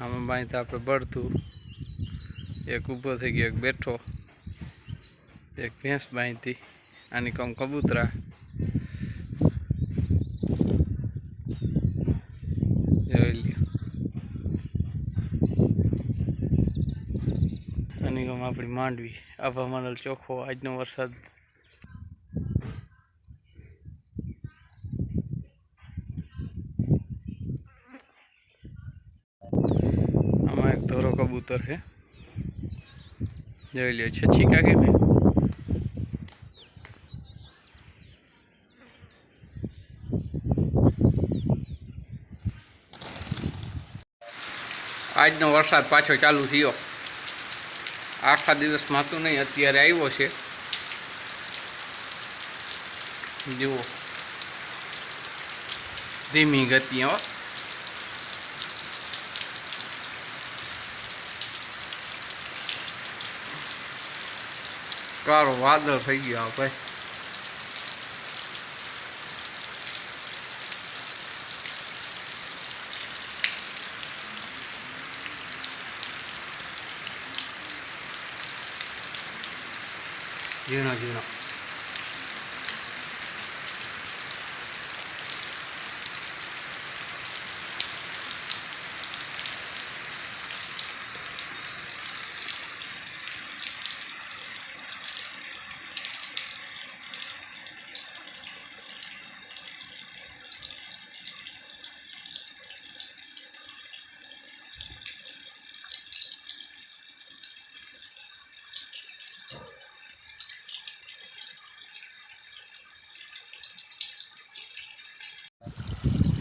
આમાં બાઈ તો આપણે બળતું. એક ઊભો થઈ ગયો, એક બેઠો. એક ભેંસ બાંધતી. આની કમ કબૂતરા. આની આપણી માંડવી. આભા મંડળ ચોખ્ખો. આજનો વરસાદ આમાં એક ધોરો કબૂતર છે. જોઈ લ્યો છે છીકા મેં આજનો વરસાદ પાછો ચાલુ થયો. આખા દિવસમાં હતું નહીં, અત્યારે આવ્યો છે. જુઓ. ધીમી ગતિ, હો. કાળો વાદળ થઈ ગયો આ ભાઈ ઝીણો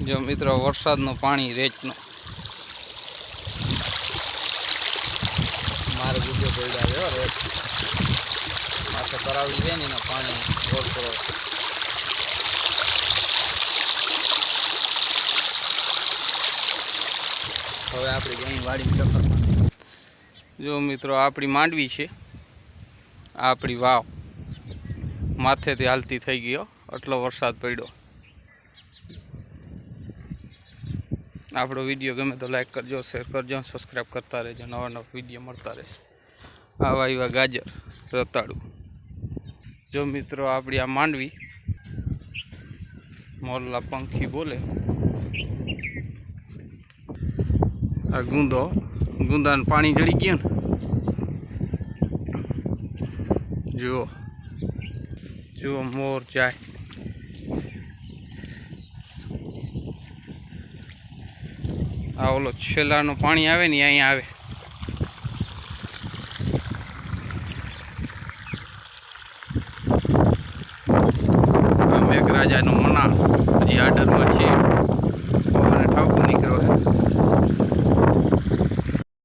જો મિત્રો વરસાદનું પાણી રેચનું મારે બીજો પડ્યા આવ્યો રેચ માથે કરાવી છે ને એના પાણી કરો હવે આપણી અહીં વાડી ચક્કરમાં જો મિત્રો આપણી માંડવી છે. આપણી વાવ. માથેથી હાલતી થઈ ગયો આટલો વરસાદ પડ્યો. આપણો વીડિયો ગમે તો લાઈક કરજો શેર કરજો સબસ્ક્રાઈબ કરતા રહેજો. નવા નવા વીડિયો મળતા રહેશે. આવા એવા ગાજર, રતાળું. જો મિત્રો આપણી આ માંડવી મોરલા પંખી બોલે. આ ગુંદો, ગુંદાને પાણી ચડી ગયું ને. જુઓ જુઓ મોર જાય. આ ઓલો છેલ્લાનું પાણી આવે ને અહીંયા આવે. મેઘરાજાનું મના હજી